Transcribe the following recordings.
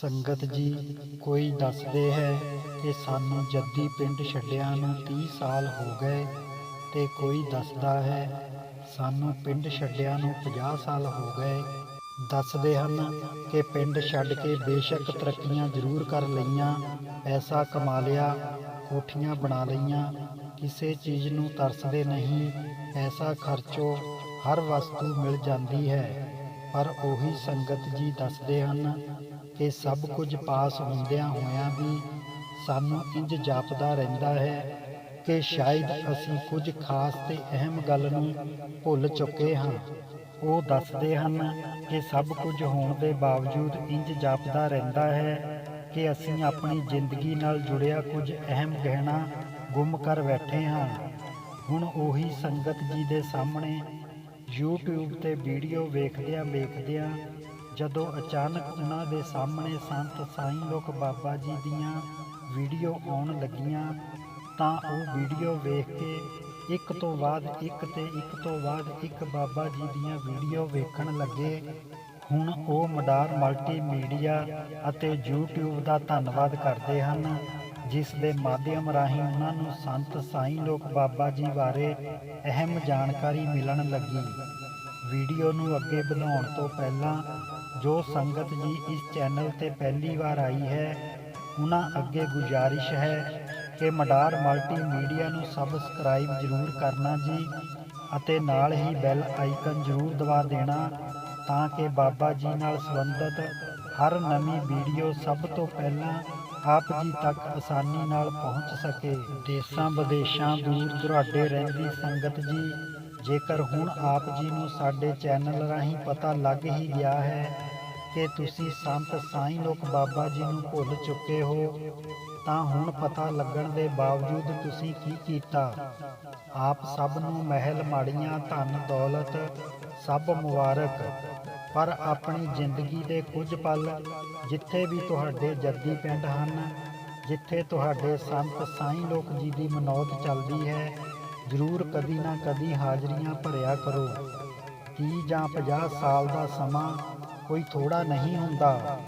ਸੰਗਤ ਜੀ, ਕੋਈ ਦੱਸਦੇ ਹੈ ਕਿ ਸਾਨੂੰ ਜੱਦੀ ਪਿੰਡ ਛੱਡਿਆਂ ਨੂੰ 30 ਸਾਲ ਹੋ ਗਏ ਤੇ ਕੋਈ ਦੱਸਦਾ ਹੈ, ਸਾਨੂੰ ਪਿੰਡ ਛੱਡਿਆਂ ਨੂੰ 50 ਸਾਲ ਹੋ ਗਏ। ਦੱਸਦੇ ਹਨ ਕਿ ਪਿੰਡ ਛੱਡ ਕੇ ਬੇਸ਼ੱਕ ਤਰੱਕੀਆਂ ਜ਼ਰੂਰ ਕਰ ਲਈਆਂ, ਪੈਸਾ ਕਮਾ ਲਿਆ, ਕੋਠੀਆਂ ਬਣਾ ਲਈਆਂ, ਕਿਸੇ ਚੀਜ਼ ਨੂੰ ਤਰਸਦੇ ਨਹੀਂ, ਪੈਸਾ ਖਰਚੋ, ਹਰ ਵਸਤੂ ਮਿਲ ਜਾਂਦੀ ਹੈ। ਪਰ ਉਹੀ ਸੰਗਤ ਜੀ ਦੱਸਦੇ ਹਨ ਕਿ ਸਭ ਕੁਝ ਪਾਸ ਹੁੰਦਿਆਂ ਹੋਇਆਂ ਵੀ ਸਾਨੂੰ ਇੰਜ ਜਾਪਦਾ ਰਹਿੰਦਾ ਹੈ ਕਿ ਸ਼ਾਇਦ ਅਸੀਂ ਕੁਝ ਖਾਸ ਤੇ ਅਹਿਮ ਗੱਲ ਨੂੰ ਭੁੱਲ ਚੁੱਕੇ ਹਾਂ। ਉਹ ਦੱਸਦੇ ਹਨ ਕਿ ਸਭ ਕੁਝ ਹੋਣ ਦੇ ਬਾਵਜੂਦ ਇੰਜ ਜਾਪਦਾ ਰਹਿੰਦਾ ਹੈ ਕਿ ਅਸੀਂ ਆਪਣੀ ਜ਼ਿੰਦਗੀ ਨਾਲ ਜੁੜਿਆ ਕੁਝ ਅਹਿਮ ਗਹਿਣਾ ਗੁੰਮ ਕਰ ਬੈਠੇ ਹਾਂ। ਹੁਣ ਉਹੀ ਸੰਗਤ ਜੀ ਦੇ ਸਾਹਮਣੇ YouTube ਤੇ ਵੀਡੀਓ ਵੇਖਦਿਆਂ ਵੇਖਦਿਆਂ ਜਦੋਂ ਅਚਾਨਕ ਉਹਨਾਂ ਦੇ ਸਾਹਮਣੇ ਸੰਤ ਸਾਈਂ ਲੋਕ ਬਾਬਾ ਜੀ ਦੀਆਂ ਵੀਡੀਓ ਆਉਣ ਲੱਗੀਆਂ, ਤਾਂ ਉਹ ਵੀਡੀਓ ਵੇਖ ਕੇ ਇੱਕ ਤੋਂ ਬਾਅਦ ਇੱਕ ਤੇ ਇੱਕ ਤੋਂ ਬਾਅਦ ਇੱਕ ਬਾਬਾ ਜੀ ਦੀਆਂ ਵੀਡੀਓ ਵੇਖਣ ਲੱਗੇ। ਹੁਣ ਉਹ ਮਡਾਰ ਮਲਟੀਮੀਡੀਆ ਅਤੇ YouTube ਦਾ ਧੰਨਵਾਦ ਕਰਦੇ ਹਨ, ਜਿਸ ਦੇ ਮਾਧਿਅਮ ਰਾਹੀਂ ਉਹਨਾਂ ਨੂੰ ਸੰਤ ਸਾਈਂ ਲੋਕ ਬਾਬਾ ਜੀ ਬਾਰੇ ਅਹਿਮ ਜਾਣਕਾਰੀ ਮਿਲਣ ਲੱਗੀ। ਵੀਡੀਓ ਨੂੰ ਅੱਗੇ ਵਧਾਉਣ ਤੋਂ ਪਹਿਲਾਂ ਜੋ ਸੰਗਤ ਜੀ ਇਸ ਚੈਨਲ ਤੇ ਪਹਿਲੀ ਵਾਰ ਆਈ ਹੈ, ਉਹਨਾਂ ਅੱਗੇ ਗੁਜ਼ਾਰਿਸ਼ ਹੈ ਕਿ ਮਡਾਰ ਮਲਟੀਮੀਡੀਆ ਨੂੰ ਸਬਸਕ੍ਰਾਈਬ ਜ਼ਰੂਰ ਕਰਨਾ ਜੀ ਅਤੇ ਨਾਲ ਹੀ ਬੈਲ ਆਈਕਨ ਜ਼ਰੂਰ ਦਬਾ ਦੇਣਾ ਤਾਂ ਕਿ ਬਾਬਾ ਜੀ ਨਾਲ ਸੰਬੰਧਿਤ ਹਰ ਨਵੀਂ ਵੀਡੀਓ ਸਭ ਤੋਂ ਪਹਿਲਾਂ ਆਪ ਜੀ ਤੱਕ ਆਸਾਨੀ ਨਾਲ ਪਹੁੰਚ ਸਕੇ। ਦੇਸ਼ਾਂ ਵਿਦੇਸ਼ਾਂ ਦੂਰ ਦੁਰਾਡੇ ਰਹਿੰਦੀ ਸੰਗਤ ਜੀ ਜੇਕਰ ਹੁਣ ਆਪ ਜੀ ਨੂੰ ਸਾਡੇ ਚੈਨਲ ਰਾਹੀਂ ਪਤਾ ਲੱਗ ਹੀ ਗਿਆ ਹੈ ਕਿ ਤੁਸੀਂ ਸੰਤ ਸਾਈਂ ਲੋਕ ਬਾਬਾ ਜੀ ਨੂੰ ਭੁੱਲ ਚੁੱਕੇ ਹੋ, ਤਾਂ ਹੁਣ ਪਤਾ ਲੱਗਣ ਦੇ ਬਾਵਜੂਦ ਤੁਸੀਂ ਕੀ ਕੀਤਾ। ਆਪ ਸਭ ਨੂੰ ਮਹਿਲ ਮਾੜੀਆਂ, ਧਨ ਦੌਲਤ, ਸਭ ਮੁਬਾਰਕ। ਪਰ ਆਪਣੀ ਜ਼ਿੰਦਗੀ ਦੇ ਕੁਝ ਪਲ ਜਿੱਥੇ ਵੀ ਤੁਹਾਡੇ ਜੱਦੀ ਪਿੰਡ ਹਨ, ਜਿੱਥੇ ਤੁਹਾਡੇ ਸੰਤ ਸਾਈਂ ਲੋਕ ਜੀ ਦੀ ਮਨੌਤ ਚੱਲਦੀ ਹੈ ਜ਼ਰੂਰ ਕਦੀ ਨਾ ਕਦੀ ਹਾਜ਼ਰੀਆਂ ਭਰਿਆ ਕਰੋ। 30 ਜਾਂ 50 ਸਾਲ ਦਾ ਸਮਾਂ ਕੋਈ ਥੋੜਾ ਨਹੀਂ ਹੁੰਦਾ,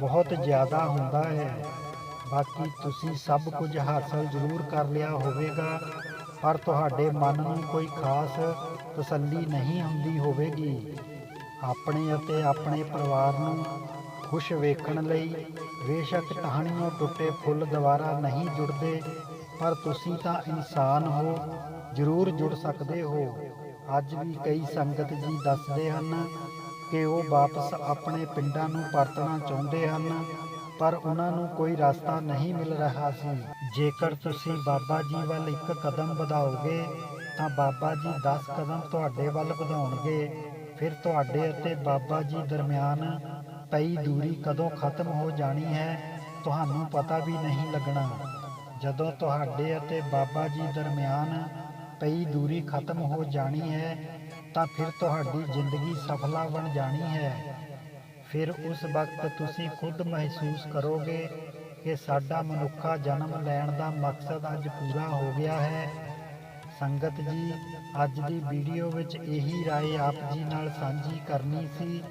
ਬਹੁਤ ਜ਼ਿਆਦਾ ਹੁੰਦਾ ਹੈ। ਬਾਕੀ ਤੁਸੀਂ ਸਭ ਕੁਝ ਹਾਸਲ ਜ਼ਰੂਰ ਕਰ ਲਿਆ ਹੋਵੇਗਾ, ਪਰ ਤੁਹਾਡੇ ਮਨ ਨੂੰ ਕੋਈ ਖਾਸ ਤਸੱਲੀ ਨਹੀਂ ਹੁੰਦੀ ਹੋਵੇਗੀ। ਆਪਣੇ ਅਤੇ ਆਪਣੇ ਪਰਿਵਾਰ ਨੂੰ ਖੁਸ਼ ਵੇਖਣ ਲਈ ਬੇਸ਼ੱਕ ਟਾਹਣੀਆਂ ਟੁੱਟੇ ਫੁੱਲ ਦੁਬਾਰਾ ਨਹੀਂ ਜੁੜਦੇ, ਪਰ ਤੁਸੀਂ ਤਾਂ ਇਨਸਾਨ ਹੋ। ਜ਼ਰੂਰ ਜੁੜ ਸਕਦੇ ਹੋ। ਅੱਜ ਵੀ ਕਈ ਸੰਗਤ ਜੀ ਦੱਸਦੇ ਹਨ ਕਿ ਉਹ ਵਾਪਸ ਆਪਣੇ ਪਿੰਡਾਂ ਨੂੰ ਪਰਤਣਾ ਚਾਹੁੰਦੇ ਹਨ, ਪਰ ਉਹਨਾਂ ਨੂੰ ਕੋਈ ਰਸਤਾ ਨਹੀਂ ਮਿਲ ਰਿਹਾ ਸੀ। ਜੇਕਰ ਤੁਸੀਂ ਬਾਬਾ ਜੀ ਵੱਲ ਇੱਕ ਕਦਮ ਵਧਾਓਗੇ, ਤਾਂ ਬਾਬਾ ਜੀ 10 ਕਦਮ ਤੁਹਾਡੇ ਵੱਲ ਵਧਾਉਣਗੇ। ਫਿਰ ਤੁਹਾਡੇ ਅਤੇ ਬਾਬਾ ਜੀ ਦਰਮਿਆਨ ਪਈ ਦੂਰੀ ਕਦੋਂ ਖਤਮ ਹੋ ਜਾਣੀ ਹੈ, ਤੁਹਾਨੂੰ ਪਤਾ ਵੀ ਨਹੀਂ ਲੱਗਣਾ। ਜਦੋਂ ਤੁਹਾਡੇ ਅਤੇ ਬਾਬਾ ਜੀ ਦਰਮਿਆਨ ਪਈ ਦੂਰੀ ਖਤਮ ਹੋ ਜਾਣੀ ਹੈ, ਤਾਂ ਫਿਰ ਤੁਹਾਡੀ ਜ਼ਿੰਦਗੀ ਸਫਲਾ ਬਣ ਜਾਣੀ ਹੈ। ਫਿਰ ਉਸ ਵਕਤ ਤੁਸੀਂ ਖੁਦ ਮਹਿਸੂਸ ਕਰੋਗੇ ਕਿ ਸਾਡਾ ਮਨੁੱਖਾ ਜਨਮ ਲੈਣ ਦਾ ਮਕਸਦ ਅੱਜ ਪੂਰਾ ਹੋ ਗਿਆ ਹੈ। ਸੰਗਤ ਜੀ, ਅੱਜ ਦੀ ਵੀਡੀਓ ਵਿੱਚ ਇਹੀ ਰਾਏ ਆਪ ਜੀ ਨਾਲ ਸਾਂਝੀ ਕਰਨੀ ਸੀ।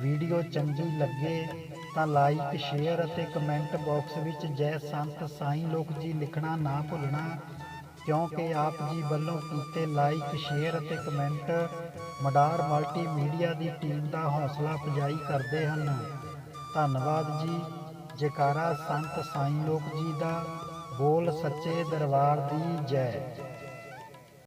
ਵੀਡੀਓ ਚੰਗੀ ਲੱਗੇ ਤਾਂ ਲਾਈਕ, ਸ਼ੇਅਰ ਅਤੇ ਕਮੈਂਟ ਬਾਕਸ ਵਿੱਚ ਜੈ ਸੰਤ ਸਾਈਂ ਲੋਕ ਜੀ ਲਿਖਣਾ ਨਾ ਭੁੱਲਣਾ। ਕਿਉਂਕਿ ਆਪ ਜੀ ਵੱਲੋਂ ਕੀਤੇ ਲਾਈਕ, ਸ਼ੇਅਰ ਅਤੇ ਕਮੈਂਟ ਮਡਾਰ ਮਲਟੀਮੀਡੀਆ ਦੀ ਟੀਮ ਦਾ ਹੌਸਲਾ ਅਫਜ਼ਾਈ ਕਰਦੇ ਹਨ। ਧੰਨਵਾਦ ਜੀ। ਜੈਕਾਰਾ ਸੰਤ ਸਾਈਂ ਲੋਕ ਜੀ ਦਾ ਬੋਲ ਸੱਚੇ ਦਰਬਾਰ ਦੀ ਜੈ।